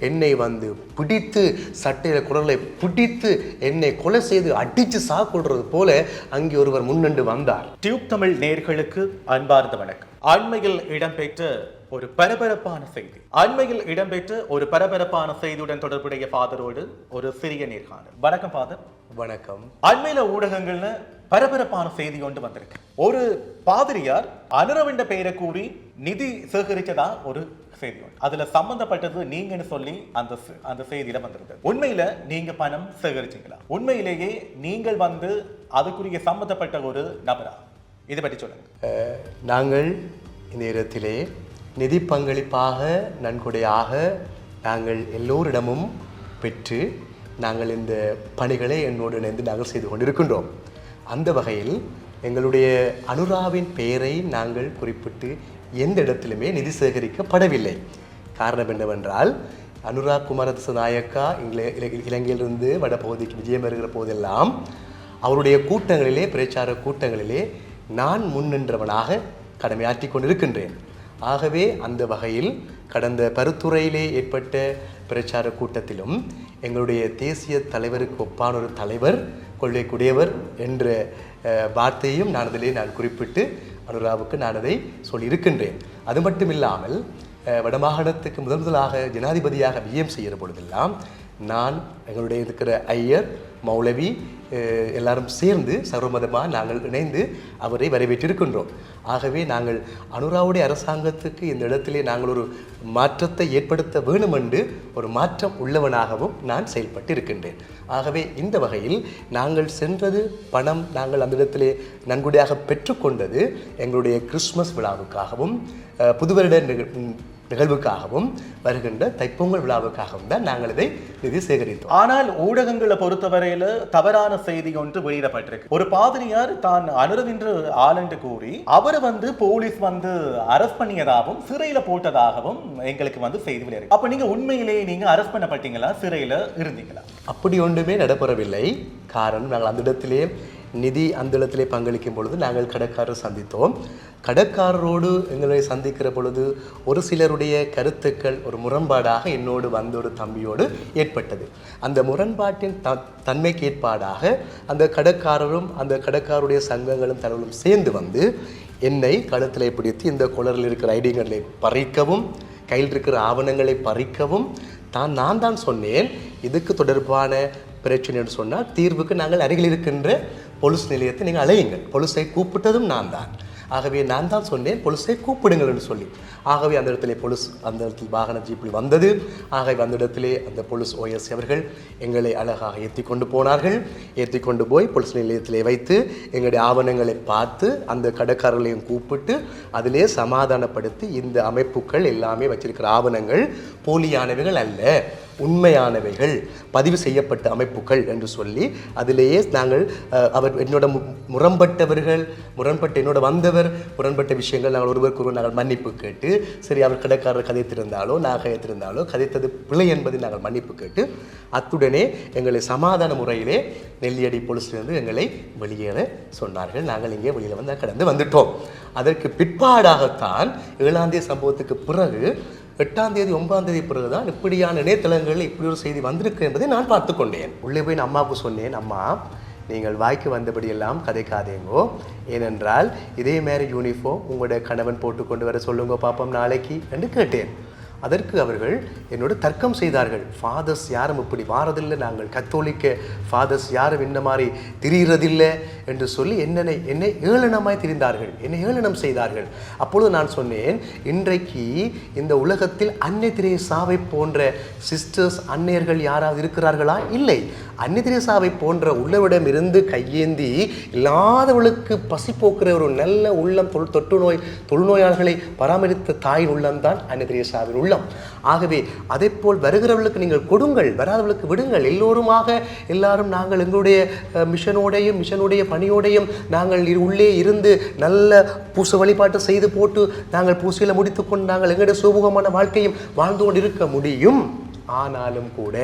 என்னை வந்து பிடித்து சட்டையில குரலை பிடித்து என்னை கொலை செய்து அடித்து சாக்கொள்றது போல அங்கே ஒருவர் முன்னெண்டு வந்தார். டியூப் தமிழ் நேர்களுக்கு அன்பார்ந்த வணக்கம். அண்மையில் இடம்பெற்ற ஒரு பரபரப்பான செய்தி. அண்மையில் இடம்பெற்ற ஒரு பரபரப்பான செய்தியுடன் தொடர்புடைய ஃபாதரோடு ஒரு சிறிய நேர்காணல். வணக்கம் ஃபாதர். வணக்கம். அண்மையில ஊடகங்கள்ல பரபரப்பான செய்தி ஒன்று வந்திருக்கு. ஒரு பாதிரியார் அனுரவிண்ட பெயரை கூறி நிதி சேகரிச்சதா ஒரு செய்தி ஒன்று அதுல சம்பந்தப்பட்டது நீங்கன்னு சொல்லி அந்த அந்த செய்தியில வந்திருக்கு. உண்மையில நீங்க பணம் சேகரிச்சீங்களா? உண்மையிலேயே நீங்கள் வந்து அதுக்குரிய சம்பந்தப்பட்ட ஒரு நபரா? இதை பற்றி சொல்லுங்க. நாங்கள் இந்த இடத்திலே நிதி பங்களிப்பாக நன்கொடையாக நாங்கள் எல்லோரிடமும் பெற்று நாங்கள் இந்த பணிகளை என்னோடு இணைந்து நாங்கள் செய்து கொண்டிருக்கின்றோம். அந்த வகையில் எங்களுடைய அனுராவின் பெயரை நாங்கள் குறிப்பிட்டு எந்த இடத்திலுமே நிதி சேகரிக்கப்படவில்லை. காரணம் என்னவென்றால் அனுரா குமாரதாச நாயக்கா இங்கில இல- இலங்கையிலிருந்து வடபகுதிக்கு விஜயம் வருகிற போதெல்லாம் அவருடைய கூட்டங்களிலே பிரச்சார கூட்டங்களிலே நான் முன்னின்றவனாக கடமையாற்றி கொண்டிருக்கின்றேன். ஆகவே அந்த வகையில் கடந்த பருத்துறையிலே ஏற்பட்ட பிரச்சார கூட்டத்திலும் எங்களுடைய தேசிய தலைவருக்கு ஒப்பான ஒரு தலைவர் கொள்கைக்குடையவர் என்ற வார்த்தையும் நான் அதிலே நான் குறிப்பிட்டு அனுராவுக்கு நான் அதை சொல்லியிருக்கின்றேன். அது மட்டும் இல்லாமல் வடமாகாணத்துக்கு முதன் முதலாக ஜனாதிபதியாக விஜயம் செய்கிற பொழுதெல்லாம் நான் எங்களுடைய இருக்கிற ஐயர் மௌலவி எல்லாரும் சேர்ந்து சர்வமதமாக நாங்கள் இணைந்து அவரை வரவேற்றிருக்கின்றோம். ஆகவே நாங்கள் அனுராவுடைய அரசாங்கத்துக்கு இந்த இடத்திலே நாங்கள் ஒரு மாற்றத்தை ஏற்படுத்த வேணும் என்று ஒரு மாற்றம் உள்ளவனாகவும் நான் செயல்பட்டு இருக்கின்றேன் ஆகவே இந்த வகையில் நாங்கள் சென்றது பணம் நாங்கள் அந்த இடத்திலே நன்கொடையாக பெற்றுக்கொண்டது எங்களுடைய கிறிஸ்மஸ் விழாவுக்காகவும் புதுவருட நிகழ்வுக்காகவும் வருகின்ற தைப்பொங்கல் விழாவுக்காகவும் தான் நாங்கள் இதை நிதி சேகரித்தோம். ஆனால் ஊடகங்களை பொறுத்தவரையில தவறான செய்தி ஒன்று வெளியிடப்பட்டிருக்கு. ஒரு பாதிரியார் தான் அனுரவின்று ஆளென்று கூறி அவரை வந்து போலீஸ் வந்து அரெஸ்ட் பண்ணியதாகவும் சிறையில போட்டதாகவும் எங்களுக்கு வந்து செய்தி வெளியிருக்கு. அப்ப நீங்க உண்மையிலேயே நீங்க அரெஸ்ட் பண்ணப்பட்டீங்களா? சிறையில இருந்தீங்களா? அப்படி ஒன்றுமே நடைபெறவில்லை. காரணம் நாங்கள் அந்த இடத்திலே நிதி அந்தளத்திலே பங்களிக்கும் பொழுது நாங்கள் கடைக்காரர் சந்தித்தோம். கடைக்காரரோடு எங்களை சந்திக்கிற பொழுது ஒரு சிலருடைய கருத்துக்கள் ஒரு முரண்பாடாக என்னோடு வந்த ஒரு தம்பியோடு ஏற்பட்டது. அந்த முரண்பாட்டின் த தன்மைக்கு ஏற்பாடாக அந்த கடைக்காரரும் அந்த கடைக்காரருடைய சங்கங்களும் தலைவர்களும் சேர்ந்து வந்து என்னை கழுத்தில் பிடித்து இந்த குளரில் இருக்கிற ஐடிங்களை பறிக்கவும் கையில் இருக்கிற ஆவணங்களை பறிக்கவும் தான் நான் தான் சொன்னேன் இதுக்கு தொடர்பான பிரச்சனைன்னு சொன்னால் தீர்வுக்கு நாங்கள் அருகில் இருக்கின்ற பொலிஸ் நிலையத்தை நீங்கள் அலையுங்கள். பொலிஸை கூப்பிட்டதும் நான் தான். ஆகவே நான் தான் சொன்னேன் பொலிஸை கூப்பிடுங்கள் என்று சொல்லி. ஆகவே அந்த இடத்திலே பொலிஸ் அந்த இடத்தில் வாகன ஜீப்பில் வந்தது. ஆகவே அந்த இடத்திலே அந்த பொலிஸ் ஓஎஸ் அவர்கள் எங்களை அழகாக ஏற்றி கொண்டு போனார்கள். ஏற்றி கொண்டு போய் பொலிஸ் நிலையத்திலே வைத்து எங்களுடைய ஆவணங்களை பார்த்து அந்த கடைக்காரர்களையும் கூப்பிட்டு அதிலே சமாதானப்படுத்தி இந்த அமைப்புகள் எல்லாமே வச்சிருக்கிற ஆவணங்கள் போலியானவைகள் அல்ல. உண்மையானவைகள் பதிவு செய்யப்பட்ட அமைப்புகள் என்று சொல்லி அதிலேயே நாங்கள் அவர் என்னோட மு- முரண்பட்டவர்கள் முரண்பட்ட என்னோட வந்தவர் முரண்பட்ட விஷயங்கள் நாங்கள் ஒருவருக்கு ஒருவர் நாங்கள் மன்னிப்பு கேட்டு சரி அவர் கடைக்காரர் கதைத்திருந்தாலோ நான் கதைத்திருந்தாலோ கதைத்தது பிழை என்பதை நாங்கள் மன்னிப்பு கேட்டு அத்துடனே எங்களை சமாதான முறையிலே நெல்லியடி போலீஸ்லேருந்து எங்களை வெளியேற சொன்னார்கள். நாங்கள் இங்கே வெளியில் வந்து கடந்து வந்துட்டோம். அதற்கு பிற்பாடாகத்தான் ஏழாந்திய சம்பவத்துக்கு பிறகு எட்டாம் தேதி ஒன்பதாம் தேதி பிறகுதான் இப்படியான இணையதளங்களில் இப்படி ஒரு செய்தி வந்திருக்கு என்பதை நான் பார்த்து கொண்டேன். உள்ளே போய் அம்மாவுக்கு சொன்னேன் அம்மா நீங்கள் வாய்க்கு வந்தபடியெல்லாம் கதைக்காதேங்கோ. ஏனென்றால் இதே மாதிரி யூனிஃபார்ம் உங்களுடைய கணவன் போட்டுக்கொண்டு வர சொல்லுங்க பாப்போம் நாளைக்கு. என்று கேட்டேன். அதற்கு அவர்கள் என்னோட தர்க்கம் செய்தார்கள். ஃபாதர்ஸ் யாரும் இப்படி வாரதில்லை நாங்கள் கத்தோலிக்க ஃபாதர்ஸ் யாரும் இந்த மாதிரி திரிகிறதில்லை என்று சொல்லி என்னை என்னை ஏளனமாய் திரிந்தார்கள். என்னை ஏளனம் செய்தார்கள். அப்பொழுது நான் சொன்னேன் இன்றைக்கு இந்த உலகத்தில் அன்னை திரேசாவை போன்ற சிஸ்டர்ஸ் அன்னையர்கள் யாராவது இருக்கிறார்களா? இல்லை. அன்னை திரேசாவை போன்ற உள்ளவிடமிருந்து கையேந்தி இல்லாதவளுக்கு பசி போக்குற ஒரு நல்ல உள்ளம் தொல் தொற்று நோய் தொழுநோயாளர்களை பராமரித்த தாயின் உள்ளம்தான் அன்னை திரேசாவின் உள்ளம். ஆகவே போல் வருகிறவர்களுக்கு நீங்கள் கொடுங்கள் வராதவர்களுக்கு விடுங்கள். எல்லோருமாக எல்லாரும் நாங்கள் எங்களுடைய மிஷனோடையும் மிஷனுடைய பணியோடையும் நாங்கள் உள்ளே இருந்து நல்ல பூச வழிபாட்டு செய்து போட்டு நாங்கள் பூசையில் முடித்துக்கொண்டு நாங்கள் எங்களுடைய சுமூகமான வாழ்க்கையும் வாழ்ந்து கொண்டு இருக்க முடியும். ஆனாலும் கூட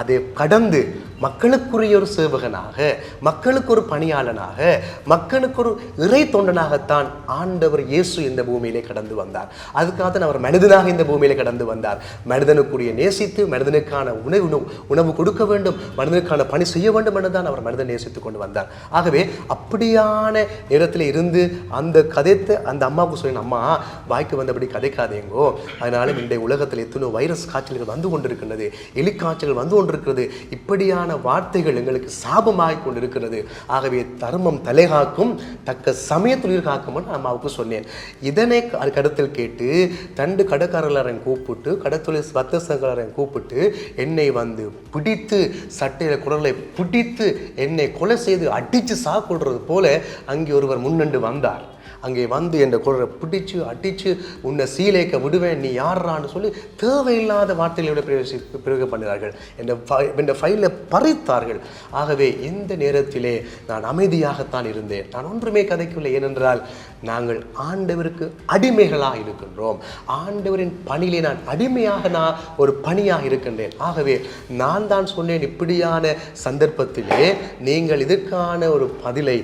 அதை கடந்து மக்களுக்குரிய ஒரு சேவகனாக மக்களுக்கு ஒரு பணியாளனாக மக்களுக்கு ஒரு இறை தொண்டனாகத்தான் ஆண்டவர் இயேசு இந்த பூமியிலே கடந்து வந்தார். அதுக்காக தான் அவர் மனிதனாக இந்த பூமியிலே கடந்து வந்தார். மனிதனுக்குரிய நேசித்து மனிதனுக்கான உணவு உணவு- உணவு கொடுக்க வேண்டும் மனிதனுக்கான பணி செய்ய வேண்டும் என்று தான் அவர் மனிதன் நேசித்து கொண்டு வந்தார். ஆகவே அப்படியான நேரத்தில் இருந்து அந்த கதைத்தை அந்த அம்மாவுக்கு சொல்லின அம்மா வாய்க்கு வந்தபடி கதைக்காதேங்கோ. அதனால இன்றைய உலகத்தில் எத்தனை வைரஸ் காய்ச்சல்கள் வந்து கொண்டிருக்கின்றது எலிக்காய்ச்சல்கள் வந்து கொண்டிருக்கிறது. இப்படியான வார்த்தைகள் எங்களுக்கு சாபமாகி கொண்டிருக்கிறது. ஆகவே தர்மம் தலைகாக்கும் தக்க சமயத்துளிர் காக்கும் என்று அம்மாவுக்கு சொன்னேன். இதனை கடத்தில் கருத்தில் கேட்டு தண்டு கடற்காரர்களாரன் கூப்பிட்டு கடத்தொழில் வர்த்த கூப்பிட்டு என்னை வந்து பிடித்து சட்டையில குரலை பிடித்து என்னை கொலை செய்து அடித்து சாக்கொள்றது போல அங்கே ஒருவர் முன்னண்டு வந்தார். அங்கே வந்து என்ற குரலை பிடிச்சு அடிச்சு உன்னை சீலைக்க விடுவேன் நீ யாரான்னு சொல்லி தேவையில்லாத வார்த்தைகளோட பிரயோசி பிரயோகம் பண்ணுகிறார்கள் என்ற என்ற ஃபைலை பறித்தார்கள். ஆகவே இந்த நேரத்திலே நான் அமைதியாகத்தான் இருந்தேன். நான் ஒன்றுமே கதைக்கவில்லை. ஏனென்றால் நாங்கள் ஆண்டவருக்கு அடிமைகளாக இருக்கின்றோம். ஆண்டவரின் பணியிலே நான் அடிமையாக நான் ஒரு பணியாக இருக்கின்றேன். ஆகவே நான் தான் சொன்னேன் இப்படியான சந்தர்ப்பத்திலே நீங்கள் இதற்கான ஒரு பதிலை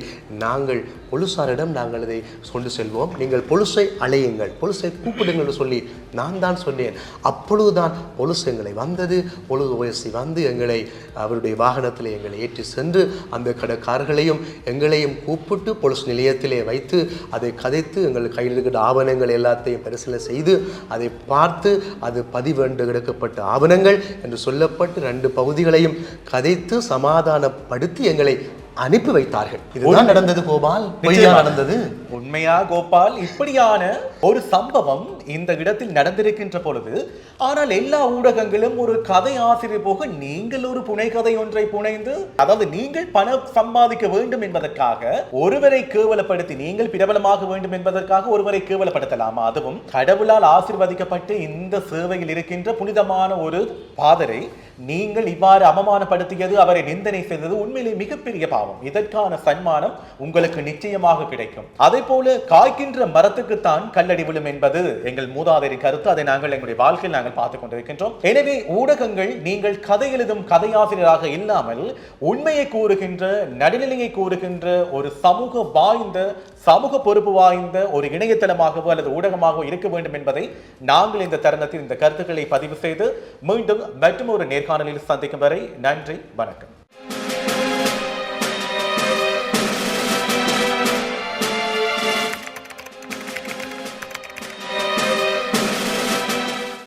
நாங்கள் பொலுசாரிடம் நாங்கள் இதை கொண்டு செல்வோம். நீங்கள் பொலுசை அலையுங்கள். பொலுசை கூப்பிடுங்கள் என்று சொல்லி நான் தான் சொன்னேன். அப்பொழுதுதான் பொலுசு எங்களை வந்தது. பொழுது ஓசி வந்து எங்களை அவருடைய வாகனத்தில் எங்களை ஏற்றி சென்று அந்த கடைக்காரர்களையும் எங்களையும் கூப்பிட்டு பொலுஸ் நிலையத்திலே வைத்து அதை கதைத்து எங்கள் கையில் இருக்கிற ஆவணங்கள் எல்லாத்தையும் பரிசீலனை செய்து அதை பார்த்து அது பதிவேண்டு கிடக்கப்பட்ட ஆவணங்கள் என்று சொல்லப்பட்டு ரெண்டு பகுதிகளையும் கதைத்து சமாதானப்படுத்தி எங்களை அனுப்பி வைத்தார்கள். இதுதான் நடந்தது கோபால்? பொய்யா. நடந்தது? உண்மையா கோபால்? இப்படியான ஒரு சம்பவம் இந்த இடத்தில் நடந்திருக்கின்ற பொழுது ஆனால் எல்லா ஊடகங்களும் ஒரு கதை ஆசிரியர் போக நீங்கள் ஒரு புனைகதை ஒன்றை புனைந்து அதாவது நீங்கள் பணம் சம்பாதிக்க வேண்டும் என்பதற்காக ஒருவரை கேவலப்படுத்தி நீங்கள் பிரபலமாக வேண்டும் என்பதற்காக ஒருவரை கேவலப்படுத்தலாமா? அதுவும் கடவுளால் ஆசீர்வதிக்கப்பட்டு இந்த சேவையில் இருக்கின்ற புனிதமான ஒரு பாதரை நீங்கள் இவ்வாறு அவமானப்படுத்தியது அவரை நிந்தனை செய்தது உண்மையிலே மிகப்பெரிய பாவம். இதற்கான சன்மானம் உங்களுக்கு நிச்சயமாக கிடைக்கும். அதே போல காய்க்கின்ற மரத்துக்குத்தான் கல்லடி விழும் என்பது எங்கள் மூதாதையின் கருத்து. அதை நாங்கள் எங்களுடைய வாழ்க்கையில் நாங்கள் பார்த்துக் கொண்டிருக்கின்றோம். எனவே ஊடகங்கள் நீங்கள் கதை எழுதும் கதையாசிரியராக இல்லாமல் உண்மையை கூறுகின்ற நடுநிலையை கூறுகின்ற ஒரு சமூக வாய்ந்த சமூக பொறுப்பு வாய்ந்த ஒரு இணையதளமாகவோ அல்லது ஊடகமாகவோ இருக்க வேண்டும் என்பதை நாங்கள் இந்த தருணத்தில் இந்த கருத்துக்களை பதிவு செய்து மீண்டும் மற்றும் ஒரு நேர்காணலில் சந்திக்கும் வரை நன்றி வணக்கம்.